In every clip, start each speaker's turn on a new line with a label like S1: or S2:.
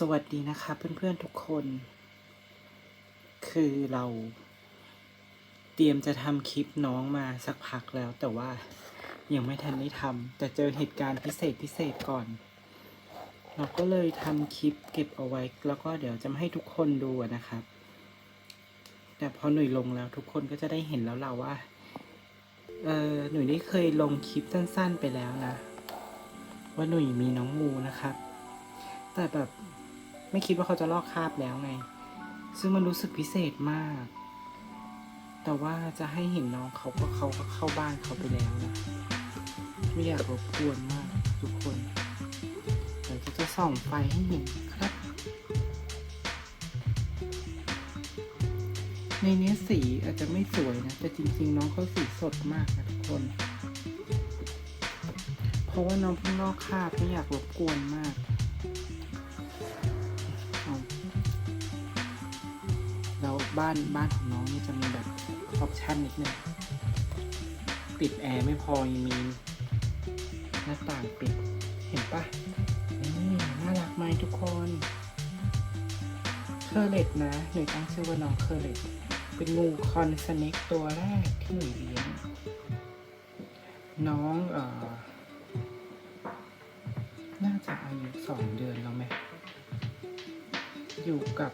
S1: สวัสดีนะครับเพื่อนๆทุกคน คือเราเตรียมจะทำคลิปน้องมาสักพักแล้ว แต่ว่ายังไม่ทันได้ทำแต่เจอเหตุการณ์พิเศษพิเศษก่อน เราก็เลยทำคลิปเก็บเอาไว้ แล้วก็เดี๋ยวจะมาให้ทุกคนดูนะครับ แต่พอหนุ่ยลงแล้วทุกคนก็จะได้เห็นแล้วเราว่าเออหนุ่ยได้เคยลงคลิปสั้น ๆ ไปแล้วนะ ว่าหนุ่ยมีน้องงูนะครับแต่แบบ ไม่คิดว่าเขาจะลอกคราบแล้วไง ซึ่งมันรู้สึกพิเศษมาก แต่ว่าจะให้เห็นน้องเขาก็เขาก็เข้าบ้านเขาไปแล้วนะไม่อยากรบกวนมากทุกคนเดี๋ยวจะส่องไฟให้เห็นครับ ในนี้สีอาจจะไม่สวยนะ แต่จริงๆ น้องเขาสีสดมากนะทุกคน เพราะว่าน้องเพิ่งลอกคราบไม่อยากรบกวนมาก บ้านบ้านของน้องนี่จะมีแบบออปชั่นนิดนึงปิดแอร์ไม่พอยังมีหน้าต่างปิดเห็นปะนี่น่ารักไหมทุกคนเคอร์เลตนะหนูตั้งชื่อว่าน้องเคอร์เลตเป็นงูคอนสเน็กตัวแรกที่หนูเลี้ยงน้องเอ่อน่าจะอายุสองเดือนแล้วไหมอยู่กับ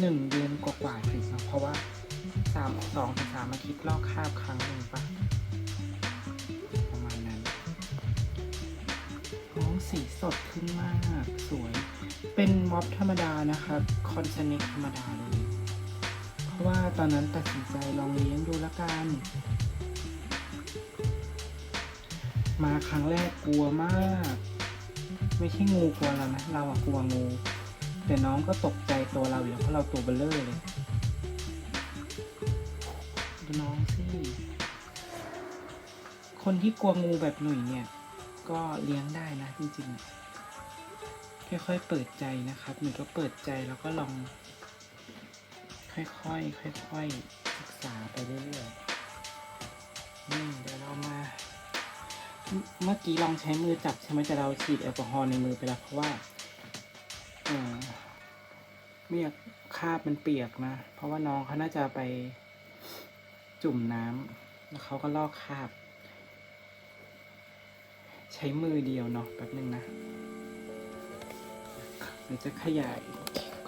S1: หนึ่งเดือนกว่าๆถึงนะเพราะว่าสามสองถึงสามอาทิตย์ลอกคาบครั้งหนึ่งปะประมาณนั้นน้องสีสดขึ้นมากสวย เป็นม็อบธรรมดานะครับคอนเซน็กธรรมดาเลย เพราะว่าตอนนั้นตัดสินใจลองเลี้ยงดูละกัน มาครั้งแรกกลัวมาก ไม่ใช่งูกลัวเรานะเราอะกลัวงู แต่น้องก็ตกใจตัวเราอยู่เพราะเราตัวเบลเลอร์เลยดูน้องสิคนที่กลัวงูแบบหนุ่ยเนี่ย ก็เลี้ยงได้นะจริงๆ ค่อยๆเปิดใจนะครับหนุ่ยก็เปิดใจแล้วก็ลอง ค่อยๆค่อยๆศึกษาไปเรื่อยๆนี่เดี๋ยวเรามาเมื่อกี้ลองใช้มือจับใช่ไหมแต่เราฉีดแอลกอฮอล์ในมือไปแล้วเพราะว่า ไม่อยากคาบมันเปียกนะ เพราะว่าน้องเขาน่าจะไปจุ่มน้ำแล้วเขาก็ลอกคาบ ใช้มือเดียวเนาะแป๊บนึงนะเดี๋ยวจะขยาย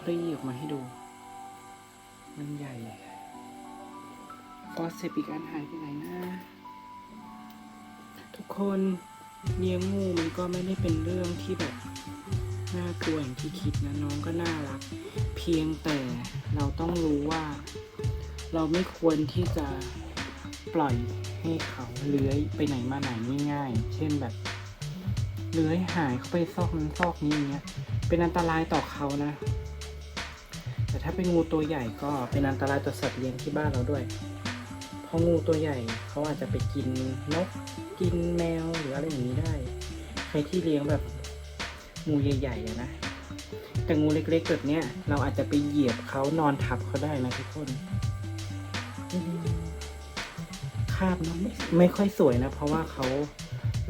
S1: คลี่ออกมาให้ดู มันใหญ่ฟอสเซปิกันหายไปไหนนะ ทุกคนเลี้ยงงูมันก็ไม่ได้เป็นเรื่องที่แบบ น่ากลัวอย่างที่คิดนะน้องก็น่ารัก เพียงแต่เราต้องรู้ว่า เราไม่ควรที่จะปล่อยให้เขาเลื้อยไปไหนมาไหนง่ายๆ เช่นแบบเลื้อยหายเข้าไปซอกนั้นซอกนี้อย่างเงี้ย เป็นอันตรายต่อเขานะ แต่ถ้าเป็นงูตัวใหญ่ก็เป็นอันตรายต่อสัตว์เลี้ยงที่บ้านเราด้วย เพราะงูตัวใหญ่เขาอาจจะไปกินนก กินแมวหรืออะไรอย่างนี้ได้ ใครที่เลี้ยงแบบ งูใหญ่ๆอะนะ แต่งูเล็กๆแบบเนี้ย เราอาจจะไปเหยียบเขานอนทับเขาได้นะทุกคนคาบเนอะไม่ไม่ค่อยสวยนะ เพราะว่าเขา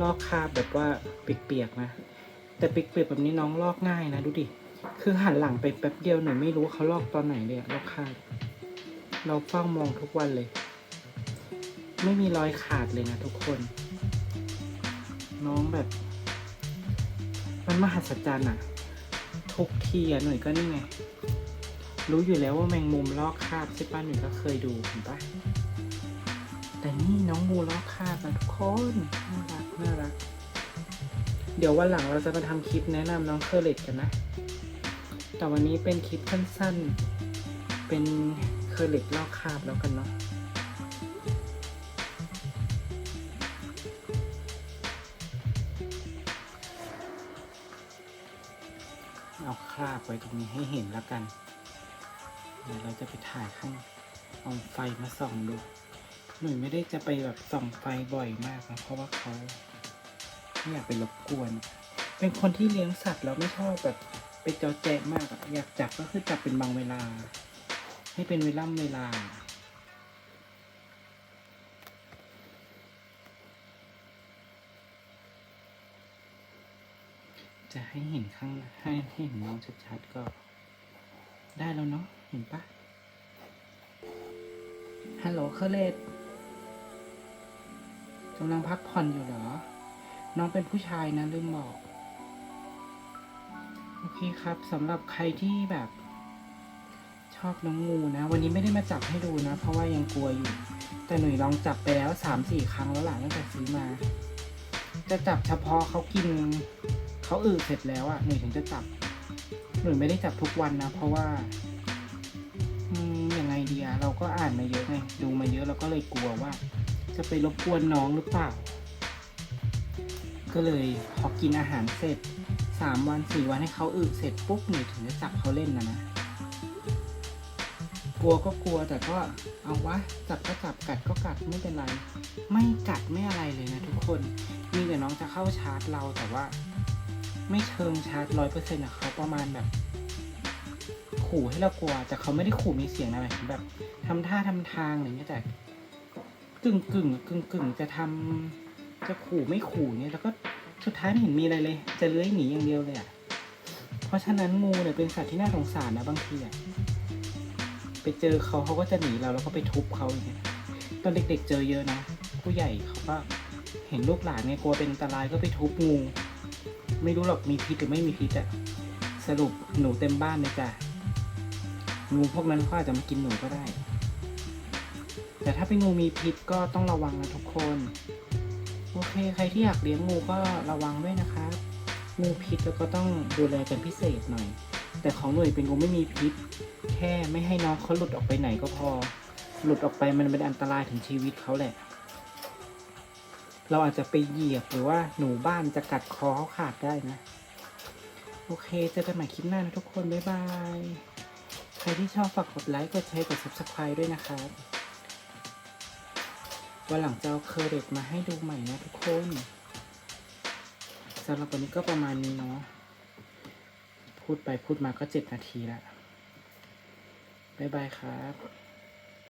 S1: ลอกคาบแบบว่าเปียกๆนะ แต่เปียกๆแบบนี้น้องลอกง่ายนะดูดิ คือหันหลังไปแป๊บเดียวหนูไม่รู้เขาลอกตอนไหนเลยลอกคาบ เราเฝ้ามองทุกวันเลย ไม่มีรอยขาดเลยนะทุกคน น้องแบบ มันมหัศจรรย์อะทุกทีอะหน่วยก็นี่ไง รู้อยู่แล้วว่าแมงมุมลอกคราบใช่ป้ะหน่วยก็เคยดูเห็นปะแต่นี่น้องงูลอกคราบนะทุกคนน่ารักน่ารัก เดี๋ยววันหลังเราจะมาทำคลิปแนะนำน้องเคอร์เลตกันนะ แต่วันนี้เป็นคลิปสั้นๆ เป็นเคอร์เลตลอกคราบแล้วกันเนาะาคราบไว้ตรงนี้ให้เห็นแล้วกัน เดี๋ยวเราจะไปถ่ายข้างเอาไฟมาส่องดู หนุ่ยไม่ได้จะไปแบบส่องไฟบ่อยมากนะเพราะว่าเขาไม่อยากไปรบกวน เป็นคนที่เลี้ยงสัตว์แล้วไม่ชอบแบบไปจอแจมากอะอยากจับก็คือจับเป็นบางเวลา ให้เป็นเวล่ำเวลา จะให้เห็นข้างให้ให้เห็นน้องชัดๆก็ได้แล้วเนาะเห็นปะฮัลโหลเคร์เลตกำลังพักผ่อนอยู่เหรอ น้องเป็นผู้ชายนะลืมบอก โอเคครับสำหรับใครที่แบบ ชอบน้องงูนะ วันนี้ไม่ได้มาจับให้ดูนะ เพราะว่ายังกลัวอยู่ แต่หนุ่ยลองจับไปแล้วสามสี่ครั้งแล้วหล่ะตั้งแต่ซื้อมา จะจับเฉพาะเขากิน เขาอืดเสร็จแล้วอะ่ะหนุ่ยถึงจะจับหนุ่ยไม่ได้จับทุกวันนะ เพราะว่าอืมยังไงดีอะเราก็อ่านมาเยอะไงดูมาเยอะเราก็เลยกลัวว่า จะไปรบกวนน้องหรือเปล่า ก็เลยพอกินอาหารเสร็จสามวันสี่วันให้เขาอึเสร็จปุ๊บหนูถึงจะจับเขาเล่นนะนะกลัวก็กลัวแต่ก็เอาวะจับก็จับกัดก็กัดไม่เป็นไร ไม่กัดไม่อะไรเลยนะทุกคนมีแต่น้องจะเข้าชาร์จเราแต่ว่า ไม่เชิงชาร์จร้อยเปอร์เซ็นต์อะเขาประมาณแบบ ขู่ให้เรากลัว แต่เขาไม่ได้ขู่มีเสียงอะไรแบบทำท่าทำทางอะไรเงี้ยแต่กึ่งกึ่งกึ่งกึ่งจะทำจะขู่ไม่ขู่เนี่ยแล้วก็สุดท้ายไม่เห็นมีอะไรเลย จะเลื้อยหนีอย่างเดียวเลยอะเพราะฉะนั้นงูเนี่ยเป็นสัตว์ที่น่าสงสารนะบางทีอะไปเจอเขาเขาก็จะหนีเราแล้วก็ไปทุบเขาอย่างเงี้ยตอนเด็กๆเจอเยอะนะผู้ใหญ่เขาก็เห็นลูกหลานเนี่ยกลัวเป็นอันตรายก็ไปทุบงู ไม่รู้หรอกมีพิษหรือไม่มีพิษอะสรุปหนูเต็มบ้านเลยจ้ะงูพวกนั้นเขาอาจจะมากินหนูก็ได้ แต่ถ้าเป็นงูมีพิษก็ต้องระวังนะทุกคน โอเค ใครที่อยากเลี้ยงงูก็ระวังด้วยนะครับงูพิษแล้วก็ต้องดูแลเป็นพิเศษหน่อย แต่ของหน่วยเป็นงูไม่มีพิษ แค่ไม่ให้น้องเขาหลุดออกไปไหนก็พอ หลุดออกไปมันเป็นอันตรายถึงชีวิตเขาแหละ เราอาจจะไปเหยียบหรือว่าหนูบ้านจะกัดคอเขาขาดได้นะ โอเค เจอกันใหม่คลิปหน้านะทุกคน บ๊ายบาย ใครที่ชอบฝากกดไลค์กดแชร์กด subscribe ด้วยนะครับวันหลังจะเอาเคอร์เด็กมาให้ดูใหม่นะทุกคนสำหรับวันนี้ก็ประมาณนี้เนาะพูดไปพูดมาก็เจ็ดนาทีแล้วบ๊ายบายครับ